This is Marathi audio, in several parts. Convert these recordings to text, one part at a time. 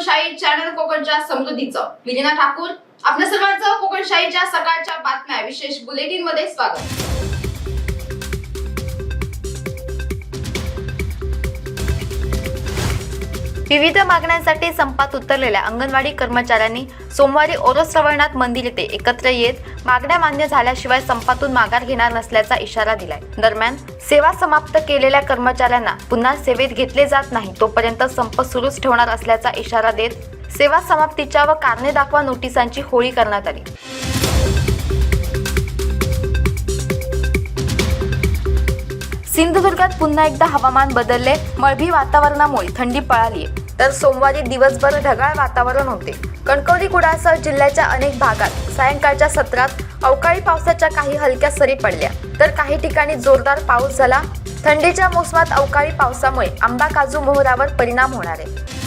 चॅनल कोकणच्या समृद्धीचं. विलिना ठाकूर आपल्या सर्वांचं कोकणशाहीच्या सकाळच्या बातम्या. विशेष बुलेटिनमध्ये स्वागत. विविध मागण्यांसाठी संपात उतरलेल्या अंगणवाडी कर्मचाऱ्यांनी सोमवारी ओरोस रवळनाथ मंदिर येथे एकत्र येत मागण्या मान्य झाल्याशिवाय संपातून माघार घेणार नसल्याचा इशारा दिलाय. दरम्यान सेवा समाप्त केलेल्या कर्मचाऱ्यांना पुन्हा सेवेत घेतले जात नाही तोपर्यंत संप सुरूच ठेवणार असल्याचा इशारा देत सेवा समाप्तीच्या व कारणे दाखवा नोटिसांची होळी करण्यात आली. सिंधुदुर्गात पुन्हा एकदा हवामान बदलले मळभी वातावरणामुळे थंडी पळाली तर सोमवारी दिवसभर ढगाळ वातावरण होते. कणकवली कुडासह जिल्ह्याच्या अनेक भागात सायंकाळच्या सत्रात अवकाळी पावसाच्या काही हलक्या सरी पडल्या. तर काही ठिकाणी जोरदार पाऊस झाला. थंडीच्या मोसमात अवकाळी पावसामुळे आंबा काजू मोहरावर परिणाम होणार आहे.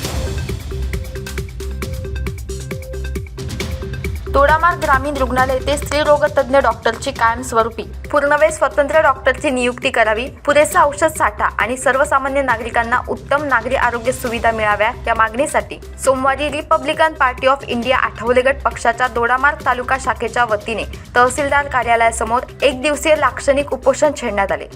तोडामार ग्रामीण रुग्णालय येथे स्त्रीरोग तज्ज्ञ डॉक्टरची कायमस्वरूपी पूर्णवेळ स्वतंत्र डॉक्टरची नियुक्ती करावी पुरेसा औषध साठा आणि सर्वसामान्य नागरिकांना उत्तम नागरी आरोग्य सुविधा मिळाव्या या मागणीसाठी सोमवारी Republican party of India Athawale गट पक्षाच्या दोडामार तालुका शाखेच्या वतीने तहसीलदार कार्यालयासमोर एक दिवसीय लाक्षणिक उपोषण छेडण्यात आले.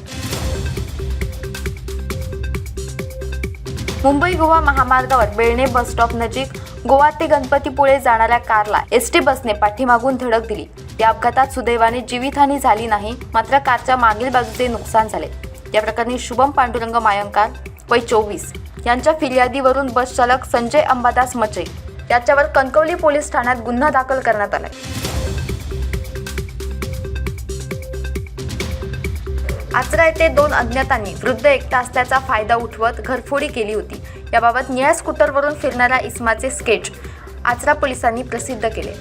मुंबई गोवा महामार्गावर बेळणे बस स्टॉप नजीक गोवा ते गणपतीपुळे जाणाऱ्या कारला एस टी बसने पाठीमागून धडक दिली. या अपघातात सुदैवाने जीवितहानी झाली नाही मात्र कारच्या मागील बाजूचे नुकसान झाले. या प्रकरणी शुभम पांडुरंग मायंकार वय चोवीस यांच्या फिर्यादीवरून बस चालक संजय अंबादास मचे याच्यावर कणकवली पोलीस ठाण्यात गुन्हा दाखल करण्यात आलाय. आचरा येथे दोन अज्ञातांनी वृद्ध एकटा असल्याचा फायदा उठवत घरफोडी केली होती. याबाबत निळ्या स्कूटरवरून फिरणाऱ्या इसमाचे स्केच आचरा पोलिसांनी प्रसिद्ध केले.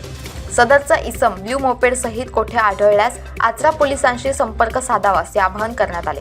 सदरचा इसम ब्ल्यू मोपेड सहित कोठे आढळल्यास आचरा पोलिसांशी संपर्क साधावा असे आवाहन करण्यात आले.